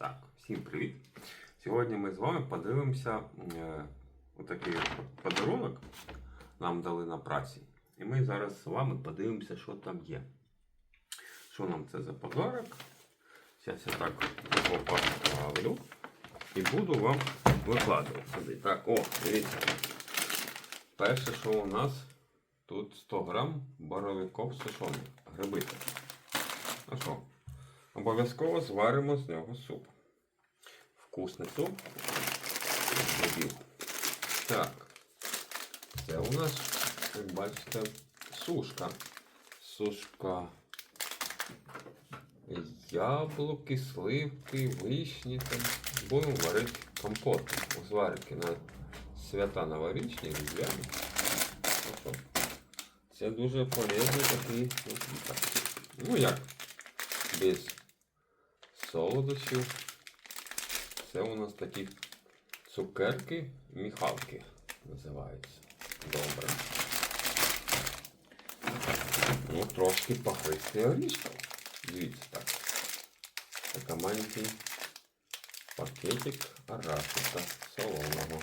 Так, всім привіт! Сьогодні ми з вами подивимося е, отакий подарунок нам дали на праці. І ми зараз з вами подивимося, що там є. Що нам це за подарок? Зараз я так його поставлю і буду вам викладувати сюди. Так, о, дивіться. Перше, що у нас тут 100 грам боровиков сушоних. Гриби. Ну що? Обов'язково зваримо з нього суп. Вкусний суп. Так. Це у нас, як бачите, сушка. Сушка. Яблуки, сливки, вишні. Там. Будемо варити компот. Зварки на свята новорічні, різдвяні. Це дуже полезний такий. ну. Ну як? без солодощів. Це у нас такі цукерки міхалки називаються. Добре. Ну, трошки похристий орішком. Дивіться так. Така маленький пакетик арахіса солоного.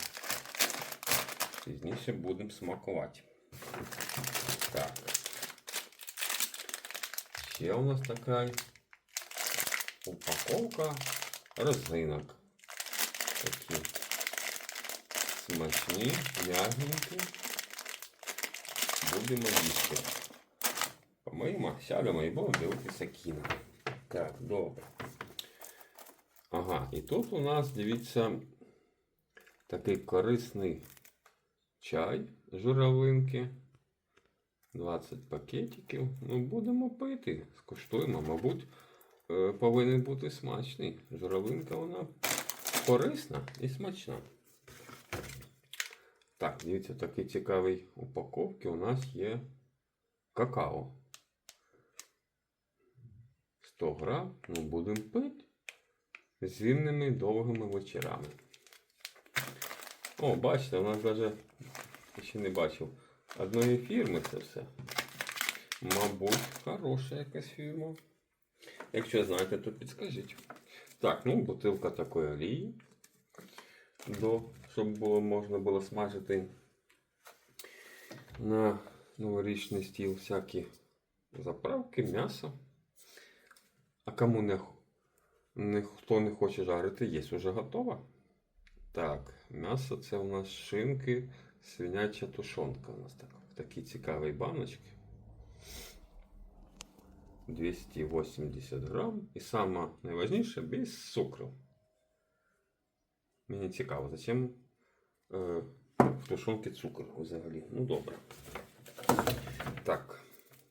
Пізніше будемо смакувати. Так. Ще у нас така упаковка розинок. Такі смачні, м'ягенькі. Будемо їсти. Помиємо, сядемо і будемо дивитися кіно. Так, добре. Ага, і тут у нас, дивіться, такий корисний чай журавлинки. 20 пакетиків. Ну, будемо пити. Скуштуємо, мабуть, е, повинен бути смачний. Журавлинка вона корисна і смачна. Так, дивіться, такий цікавий упаковки у нас є какао. 100 грам, ну будемо пити з вільними довгими вечорами. О, бачите, у нас навіть ще не бачив одної фірми це все. Мабуть, хороша якась фірма. Якщо знаєте, то підскажіть. Так, ну, бутилка такої олії. До, щоб було, можна було смажити на новорічний стіл всякі заправки, м'ясо. А кому не, не, хто не хоче жарити, є вже готова. Так, м'ясо це у нас шинки, свиняча тушонка у нас така. В такій цікавій баночці. 280 грам. І саме найважніше без цукру. Мені цікаво, зачем е, в тушонці цукор взагалі. Ну добре. Так.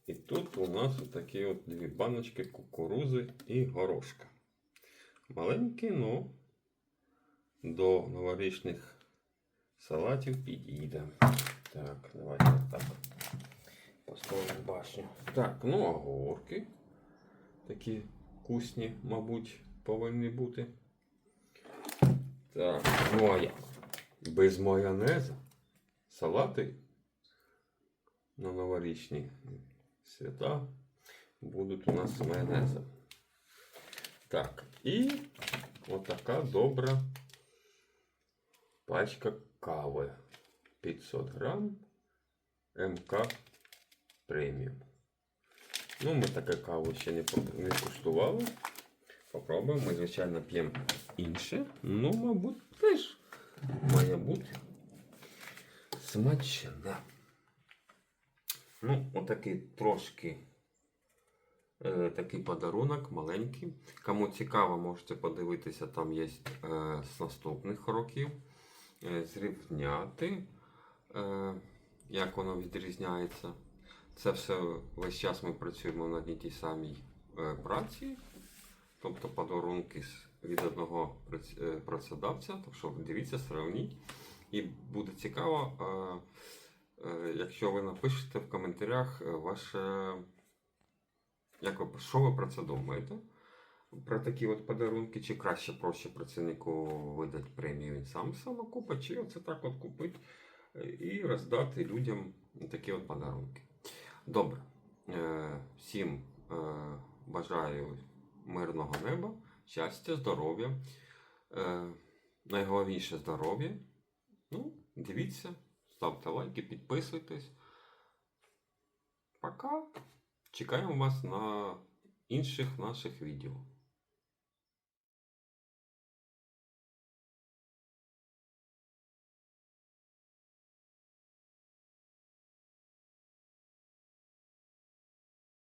І тут у нас такі от дві баночки кукурузи і горошка. Маленькі, но до новорічних салатів підійде. Так, давайте так. Поставимо башню. Так, ну огурки. Такі вкусні, мабуть, повинні бути. Так, ну а як? Без майонеза. Салати на новорічні свята будуть у нас з майонезом. Так, і отака добра пачка кави. 500 грам МК преміум. Ну, ми таке каву ще не, не куштували. Попробуємо. Ми, звичайно, п'ємо інше. Ну, мабуть, теж має бути смачне. Ну, отакий трошки е, такий подарунок маленький. Кому цікаво, можете подивитися, там є е, з наступних років. Е, зрівняти, е, як воно відрізняється. Це все весь час ми працюємо на одній тій самій е, праці, тобто подарунки від одного е, працедавця. Так що дивіться, сравніть. І буде цікаво, е, якщо ви напишете в коментарях ваше, як ви, що ви про це думаєте. Про такі от подарунки, чи краще проще працівнику видати премію він сам самокупить, чи оце так от купити і роздати людям такі от подарунки. Добре. Е, Всім е, бажаю мирного неба, щастя, здоров'я. Е, найголовніше здоров'я. Ну, дивіться, ставте лайки, підписуйтесь. Пока. Чекаємо вас на інших наших відео.